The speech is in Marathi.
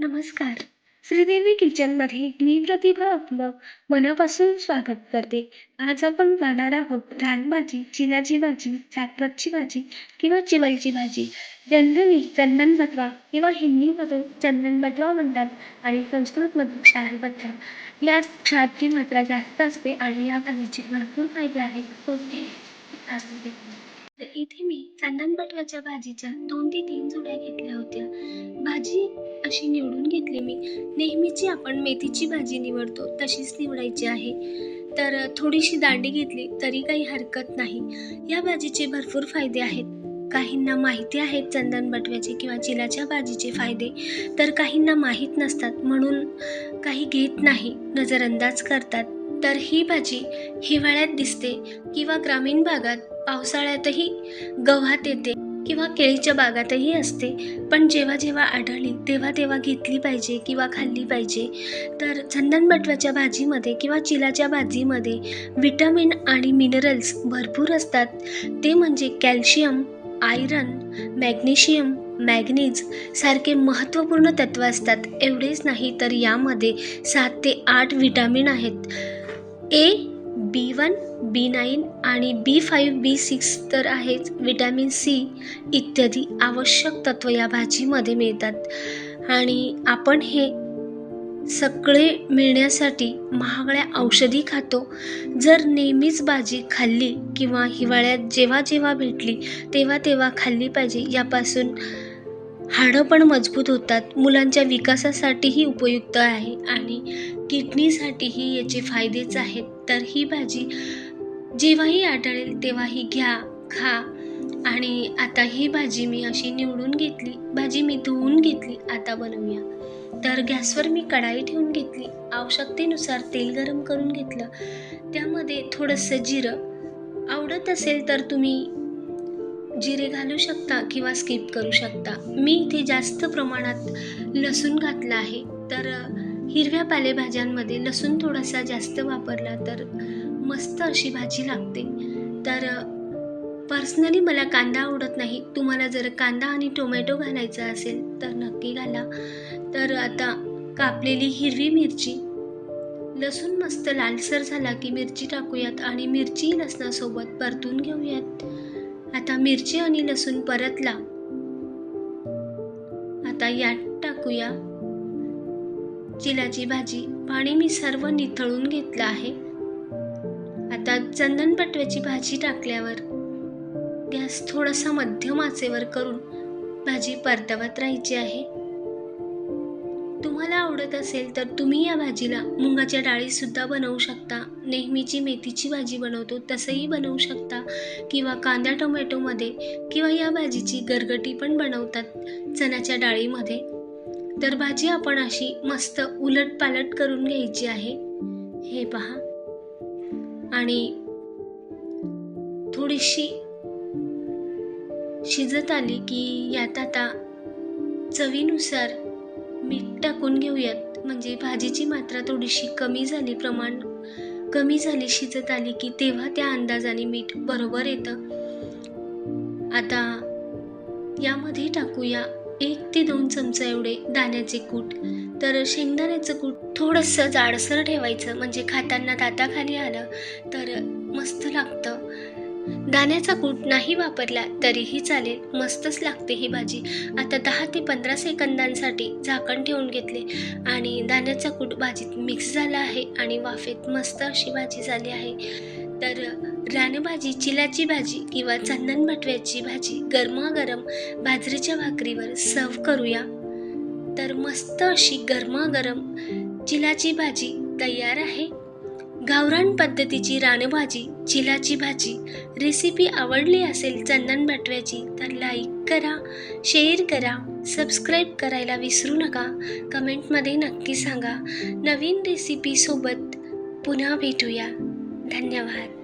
नमस्कार. श्रीदेवी किचनमध्ये मी प्रतिभा आपलं मनापासून स्वागत करते. आज आपण पाहणार आहोत रानभाजी चिनाची भाजी सातपतची भाजी किंवा चिवईची भाजी. जनरली चंदन बटवा किंवा हिंदीमध्ये चंदन बटवा म्हणतात आणि संस्कृतमध्ये चार बटवा यात क्षारची मात्रा जास्त असते आणि या भाजीचे भरपूर फायदे आहेत. कोणते? असते तर इथे मी चंदन पटव्याच्या भाजीच्या दोन ते तीन जुड्या घेतल्या होत्या. भाजी अशी निवडून घेतली मी. नेहमीची आपण मेथीची भाजी निवडतो तशीच निवडायची आहे. तर थोडीशी दांडी घेतली तरी काही हरकत नाही. या भाजीचे भरपूर फायदे आहेत. काहींना माहिती आहेत चंदन बटव्याचे किंवा चिलाच्या भाजीचे फायदे. तर काहींना माहीत नसतात म्हणून काही घेत नाही नजरअंदाज करतात. तर ही भाजी हिवाळ्यात दिसते किंवा ग्रामीण भागात पावसाळ्यातही गव्हात येते किंवा केळीच्या बागातही असते. पण जेव्हा जेव्हा आढळली तेव्हा तेव्हा घेतली पाहिजे किंवा खाल्ली पाहिजे. तर चंदन बटव्याच्या भाजीमध्ये किंवा चिलाच्या भाजीमध्ये विटॅमिन आणि मिनरल्स भरपूर असतात. ते म्हणजे कॅल्शियम आयरन मॅग्नेशियम मॅग्नीज सारखे महत्त्वपूर्ण तत्व असतात. एवढेच नाही तर यामध्ये सात ते आठ विटॅमिन आहेत. A B one B nine आणि बी फाईव्ह बी सिक्स तर आहेच. विटॅमिन सी इत्यादी आवश्यक तत्व या भाजीमध्ये मिळतात. आणि आपण हे सगळे मिळण्यासाठी महागड्या औषधी खातो. जर नेहमीच भाजी खाल्ली किंवा हिवाळ्यात जेव्हा जेव्हा भेटली तेव्हा तेव्हा खाल्ली पाहिजे. यापासून हाडं पण मजबूत होतात. मुलांच्या विकासासाठीही उपयुक्त आहे आणि किडनीसाठीही याचे फायदेच आहेत. तर ही भाजी जेव्हाही आढळेल तेव्हाही घ्या खा आणि आता ही भाजी मी अशी निवडून घेतली. भाजी मी धुवून घेतली. आता बनवूया. तर गॅसवर मी कढाई ठेवून घेतली. आवश्यकतेनुसार तेल गरम करून घेतलं. त्यामध्ये थोडंसं जिरं. आवडत असेल तर तुम्ही जिरे घालू शकता किंवा स्किप करू शकता. मी इथे जास्त प्रमाणात लसूण घातला आहे. तर हिरव्या पालेभाज्यांमध्ये लसूण थोडासा जास्त वापरला तर मस्त अशी भाजी लागते. तर पर्सनली मला कांदा आवडत नाही. तुम्हाला जर कांदा आणि टोमॅटो घालायचा असेल तर नक्की घाला. तर आता कापलेली हिरवी मिरची. लसूण मस्त लालसर झाला की मिरची टाकूयात आणि मिरची लसणासोबत परतून घेऊयात. आता मिरची आणि लसूण परतला. आता यात टाकूया. चिलाची भाजी पाणी मी सर्व निथळून घेतलं आहे. आता चंदन पटव्याची भाजी टाकल्यावर गॅस थोडासा मध्यम आचेवर करून भाजी परतवत राहायची आहे. तुम्हाला आवडत असेल तर तुम्ही या भाजीला मुंगाच्या डाळीसुद्धा बनवू शकता. नेहमीची मेथीची भाजी बनवतो तसंही बनवू शकता. किंवा कांदा टोमॅटोमध्ये किंवा या भाजीची गरगटी पण बनवतात चण्याच्या डाळीमध्ये. तर भाजी आपण अशी मस्त उलट पालट करून घ्यायची आहे. हे पहा. आणि थोडीशी शिजत आली की यात आता चवीनुसार मीठ टाकून घेऊयात. म्हणजे भाजीची मात्रा थोडीशी कमी झाली प्रमाण कमी झाली शिजत आली की तेव्हा त्या अंदाजाने मीठ बरोबर येतं. आता यामध्ये टाकूया एक ते दोन चमचा एवढे दाण्याचे कूट. तर शेंगदाण्याचं कूट थोडंसं जाडसर ठेवायचं म्हणजे खाताना दाताखाली आलं तर मस्त लागतं. दाण्याचा कूट नाही वापरला तरीही चालेल. मस्तच लागते ही भाजी. आता दहा ते पंधरा सेकंदांसाठी झाकण ठेवून घेतले. आणि दाण्याचा कूट भाजीत मिक्स झाला आहे आणि वाफेत मस्त अशी भाजी झाली आहे. तर रानभाजी चिलाची भाजी किंवा चंदन भटव्याची भाजी गरमागरम बाजरीच्या भाकरीवर सर्व करूया. तर मस्त अशी गरमागरम चिलाची भाजी तयार आहे. गावरान पद्धतीची रानभाजी चिलाची भाजी रेसिपी आवडली असेल चंदन भटव्याची तर लाईक करा शेअर करा सबस्क्राईब करायला विसरू नका. कमेंटमध्ये नक्की सांगा. नवीन रेसिपीसोबत पुन्हा भेटूया. धन्यवाद.